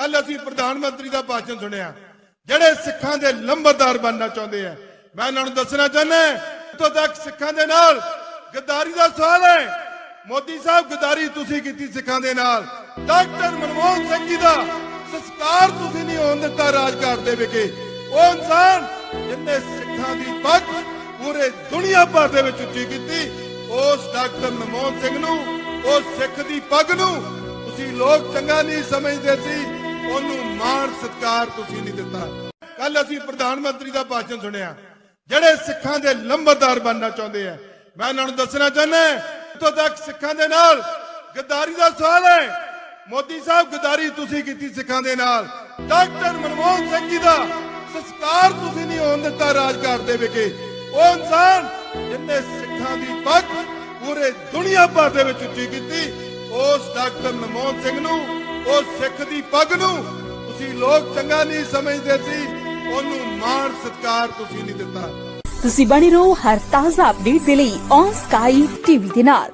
ਕੱਲ ਅਸੀਂ ਪ੍ਰਧਾਨ ਮੰਤਰੀ ਦਾ ਭਾਸ਼ਣ ਸੁਣਿਆ। ਜਿਹੜੇ ਸਿੱਖਾਂ ਦੇ ਲੰਬਰਦਾਰ ਬਣਨਾ ਚਾਹੁੰਦੇ ਆ, ਮੈਂ ਇਹਨਾਂ ਨੂੰ ਦੱਸਣਾ ਚਾਹੁੰਦਾ ਇੱਥੋਂ ਤੱਕ ਸਿੱਖਾਂ ਦੇ ਨਾਲ ਗੱਦਾਰੀ ਦਾ ਸਵਾਲ ਹੈ। ਮੋਦੀ ਸਾਹਿਬ, ਗਦਾਰੀ ਤੁਸੀਂ ਕੀਤੀ ਸਿੱਖਾਂ ਦੇ ਨਾਲ। ਡਾਕਟਰ ਮਨਮੋਹਨ ਸਿੰਘ ਜੀ ਦਾ ਸੰਸਕਾਰ ਤੁਸੀਂ ਨਹੀਂ ਹੋਣ ਦਿੱਤਾ ਰਾਜਘਾਟ ਦੇ ਵਿਖੇ। ਉਹ ਇਨਸਾਨ ਜਿਨੇ ਸਿੱਖਾਂ ਦੀ ਪੱਗ ਪੂਰੇ ਦੁਨੀਆ ਭਰ ਦੇ ਵਿੱਚ ਉੱਚੀ ਕੀਤੀ, ਉਸ ਡਾਕਟਰ ਮਨਮੋਹਨ ਸਿੰਘ ਨੂੰ, ਉਸ ਸਿੱਖ ਦੀ ਪੱਗ ਨੂੰ ਤੁਸੀਂ ਲੋਕ ਚੰਗਾ ਨਹੀਂ ਸਮਝਦੇ ਸੀ। ਉਹਨੂੰ ਮਾਣ, ਸਤਕਾਰ ਤੁਸੀਂ ਨਹੀਂ ਦਿੱਤਾ। ਕੱਲ ਅਸੀਂ ਪ੍ਰਧਾਨ ਮੰਤਰੀ ਦਾ ਭਾਸ਼ਣ ਸੁਣਿਆ। ਜਿਹੜੇ ਸਿੱਖਾਂ ਦੇ ਲੰਬਰਦਾਰ ਬਣਨਾ ਚਾਹੁੰਦੇ ਆ, ਮੈਂ ਇਹਨਾਂ ਨੂੰ ਦੱਸਣਾ ਚਾਹੁੰਦਾ ਇੱਥੋਂ ਤੱਕ ਸਿੱਖਾਂ ਦੇ ਨਾਲ ਗੱਦਾਰੀ ਦਾ ਸਵਾਲ ਹੈ। ਮੋਦੀ ਸਾਹਿਬ, ਗੱਦਾਰੀ ਤੁਸੀਂ ਕੀਤੀ ਸਿੱਖਾਂ ਦੇ ਨਾਲ। ਡਾਕਟਰ ਮਨਮੋਹਨ ਸਿੰਘ ਜੀ ਦਾ ਸੰਸਕਾਰ ਤੁਸੀਂ ਨਹੀਂ ਹੋਣ ਦਿੱਤਾ ਰਾਜਘਾਟ ਦੇ ਵਿਖੇ। ਉਹ ਇਨਸਾਨ ਜਿਨੇ ਸਿੱਖਾਂ ਦੀ ਪੱਖ ਪੂਰੇ ਦੁਨੀਆ ਭਰ ਦੇ ਵਿੱਚ ਉੱਚੀ ਕੀਤੀ, ਉਸ ਡਾਕਟਰ ਮਨਮੋਹਨ ਸਿੰਘ ਨੂੰ ਉਹ ਸਿੱਖ ਦੀ ਪੱਗ ਨੂੰ ਤੁਸੀਂ ਲੋਕ ਚੰਗਾ ਨਹੀਂ ਸਮਝਦੇ ਸੀ, ਉਹਨੂੰ ਮਾਣ ਸਤਕਾਰ ਤੁਸੀਂ ਨਹੀਂ ਦਿੱਤਾ। ਤੁਸੀਂ ਬਣੇ ਰਹੋ ਹਰ ਤਾਜ਼ਾ ਅਪਡੇਟ ਦੇ ਲਈ ਔਨ ਸਕਾਈ ਟੀਵੀ ਦੇ ਨਾਲ।